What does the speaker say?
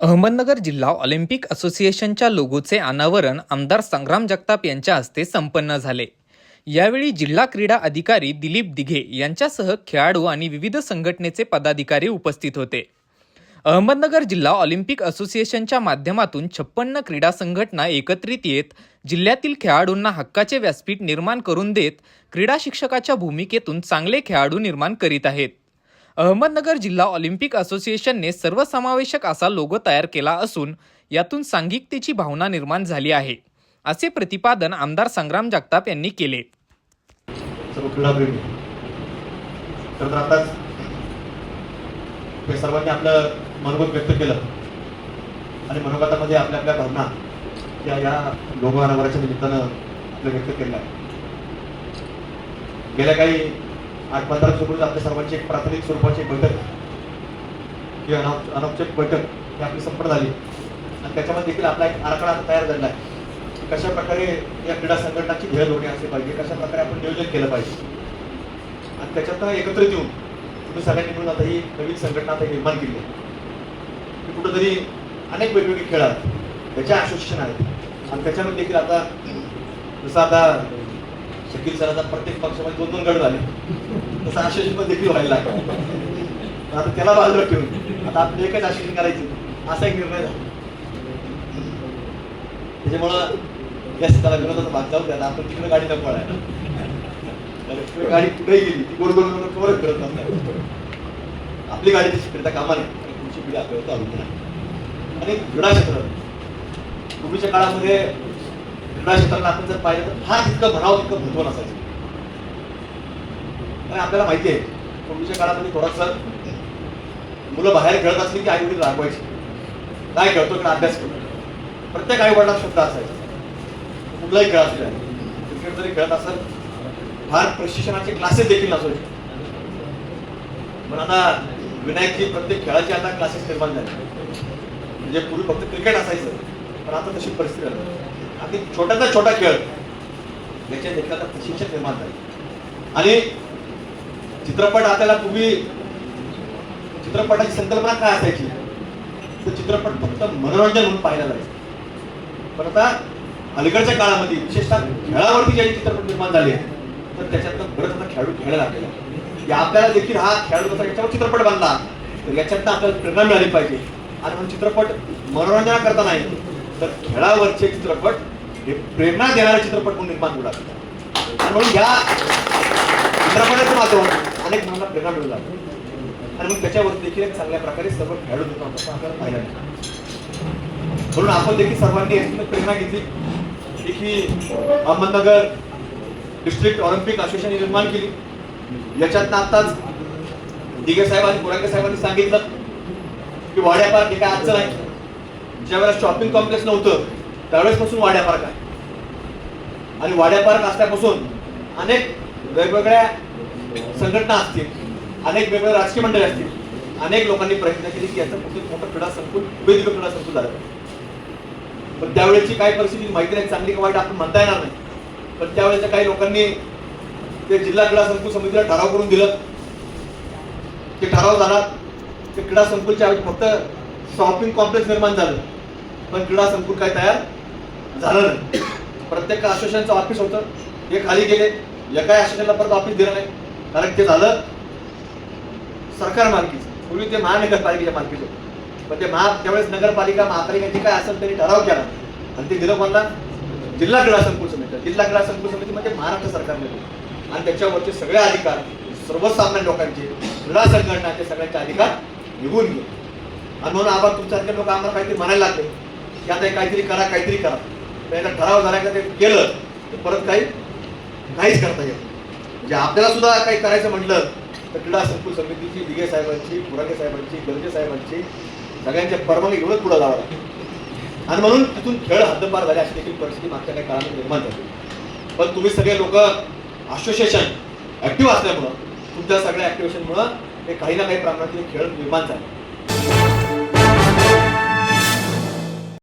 अहमदनगर जिल्हा ऑलिम्पिक असोसिएशनच्या लोगोचे अनावरण आमदार संग्राम जगताप यांच्या हस्ते संपन्न झाले. यावेळी जिल्हा क्रीडा अधिकारी दिलीप दिघे यांच्यासह खेळाडू आणि विविध संघटनेचे पदाधिकारी उपस्थित होते. अहमदनगर जिल्हा ऑलिम्पिक असोसिएशनच्या माध्यमातून छप्पन्न क्रीडा संघटना एकत्रित येत जिल्ह्यातील खेळाडूंना हक्काचे व्यासपीठ निर्माण करून देत क्रीडा शिक्षकाच्या भूमिकेतून चांगले खेळाडू निर्माण करीत आहेत. अहमदनगर जिल्हा ऑलिम्पिक असोसिएशनने सर्वसमावेशक असा लोगो तयार केला असून यातून सांघिकतेची भावना निर्माण झाली आहे असे प्रतिपादन आमदार संग्राम जगताप यांनी केले. सर्वांनी आपलं मनोगत व्यक्त केलं आणि मनोगतामध्ये आपल्या आपल्या भावना या या लोगो अनावराच्या निमित्तानं आपल्या व्यक्त केल्या गेल्या काही आठ पंधरा सुरू आपल्या सर्वांची एक प्राथमिक स्वरूपाची बैठक ही अनौ- अनौपचारिक बैठक ही आपली संपन्न झाली. आणि त्याच्यामध्ये देखील आपला एक आराखडा तयार झालेला आहे. कशा प्रकारे या क्रीडा संघटनाची ध्येय धोरणे असली पाहिजे कशा प्रकारे आपण नियोजन केलं पाहिजे. आणि त्याच्यात एकत्रित येऊन तुम्ही सगळ्यांनी मिळून आता ही नवीन संघटना आता निर्माण केली आहे. कुठंतरी अनेक वेगवेगळे खेळ आहेत त्याच्या असोसिएशन आहेत. आणि त्याच्यामध्ये देखील आता जसं आता शकील सरांचा प्रत्येक पक्षामध्ये दोन दोन गट झाले. तसं आश्वासन पण देखील व्हायला लागलं. आता त्याला बाजूला ठेवून. आता आपलं एकच आश्वासन करायचं. असा एक निर्णय झाला. त्याच्यामुळं गॅस त्याला विरोधाचा भाग जाऊ द्या. आपण तिकडे गाडी नको पळायला गाडी कुठेही गेली ती गोल गोल कवर फिरत नसणार आपली गाडी तशी फिरता कामा नाही आणि पिढी आपल्यावर अवलंबून आहे आणि क्रीडा क्षेत्र पूर्वीच्या काळामध्ये क्रीडा क्षेत्राला आपण जर पाहिलं तर फार तितकं भराव तितकं महत्त्व नसायचं आणि आपल्याला माहिती आहे पूर्वीच्या काळामध्ये थोडंसं मुलं बाहेर खेळत असली की आई वडील रागवायची. काय खेळतो की अभ्यास करतो. प्रत्येक आई वडिलांना शब्द असायचा कुठलाही खेळ असू क्रिकेट जरी खेळत असेल फार प्रशिक्षणाचे क्लासेस देखील नसायचे पण आता विनायकची प्रत्येक खेळाची आता क्लासेस निर्माण झाले. म्हणजे पूर्वी फक्त क्रिकेट असायचं पण आता तशी परिस्थिती झाली अगदी छोट्याचा छोटा खेळ याच्या देखील आता प्रशिक्षण निर्माण झाले. आणि चित्रपट आपल्याला पूर्वी चित्रपटाची संकल्पना काय असायची? तर चित्रपट फक्त मनोरंजन म्हणून पाहायला जायचं. पण आता अलीकडच्या काळामध्ये विशेषतः खेळावरती जे चित्रपट निर्माण झाले तर त्याच्यातनं बरंच आता खेळाडू खेळायला लागलेला की आपल्याला देखील हा खेळाडू कसा याच्यावर चित्रपट बांधला तर याच्यातनं आपल्याला प्रेरणा मिळाली पाहिजे. आणि म्हणून चित्रपट मनोरंजनाकरता नाही तर खेळावरचे चित्रपट हे प्रेरणा देणारे चित्रपट म्हणून निर्माण होऊ लागले. म्हणून या चित्रपटाच्या माध्यमातून अनेक मुलांना प्रेरणा मिळू लागली आणि मग त्याच्यावर देखील एक चांगल्या प्रकारे सर्व खेळाडू होतो होतात आपल्याला म्हणून आपण देखील सर्वांनी याच्यातून प्रेरणा घेतली की अहमदनगर डिस्ट्रिक्ट ऑलिम्पिक असोसिएशन निर्माण केली. याच्यातनं आताच दिगे साहेब आणि साहेबांनी सांगितलं की वाड्या पार्क हे काय आजचं नाही. ज्यावेळेस शॉपिंग कॉम्प्लेक्स नव्हतं त्यावेळेस पासून वाड्या पार्क आहे. आणि वाड्या पार्क असल्यापासून अनेक वेगवेगळ्या संघटना असतील अनेक वेगवेगळे राजकीय मंडळी असतील अनेक लोकांनी प्रयत्न केले की याचं खूप मोठं क्रीडा संकुल उभे क्रीडा संकुल झालं. पण त्यावेळेची काय परिस्थिती माहिती नाही चांगली का वाईट आपण म्हणता येणार नाही. पण त्यावेळेच्या काही लोकांनी ते जिल्हा क्रीडा संकुल समितीला ठराव करून दिलं. ते ठराव झाला ते क्रीडा संकुलच्या फक्त शॉपिंग कॉम्प्लेक्स निर्माण झालं. पण क्रीडा संकुल काय तयार झालं नाही. प्रत्येक असोसिएशनचं ऑफिस होतं हे खाली गेले. एका असोसिएशनला परत ऑफिस दिलं नाही. कारण ते झालं सरकार मालकीच. पूर्वी ते महानगरपालिकेच्या मालकीचं होतं. पण ते महा त्यावेळेस नगरपालिका महापालिकाची काय असेल त्यांनी ठराव केला. आणि ते दिलं कोणाला जिल्हा क्रीडा संकुल समिती. जिल्हा क्रीडा संकुल समिती म्हणजे महाराष्ट्र सरकारने आणि त्याच्यावरचे सगळे अधिकार सर्वसामान्य लोकांचे क्रीडा संघटनाचे सगळ्यांचे अधिकार निघून गेले. आणि म्हणून आबा तुमच्यासारखे लोक आम्हाला काहीतरी म्हणायला लागले. की आता काहीतरी करा काहीतरी करा. तर एकदा ठराव झाला का ते केलं तर परत काही काहीच करता येत. म्हणजे आपल्याला सुद्धा काही करायचं म्हटलं तर क्रीडा संकुल समितीची दिघे साहेबांची पुरागे साहेबांची गरजे साहेबांची सगळ्यांच्या परवानगी घेऊनच पुढे जावं लागतं आणि म्हणून तिथून खेळ हद्दपार झाले अशी देखील परिस्थिती मागच्या काही काळामध्ये निर्माण झाली. पण तुम्ही सगळे लोक असोसिएशन ऍक्टिव्ह असल्यामुळं तुमच्या सगळ्या ऍक्टिव्हेशनमुळं हे काही ना काही प्रमाणात खेळ निर्माण झाले.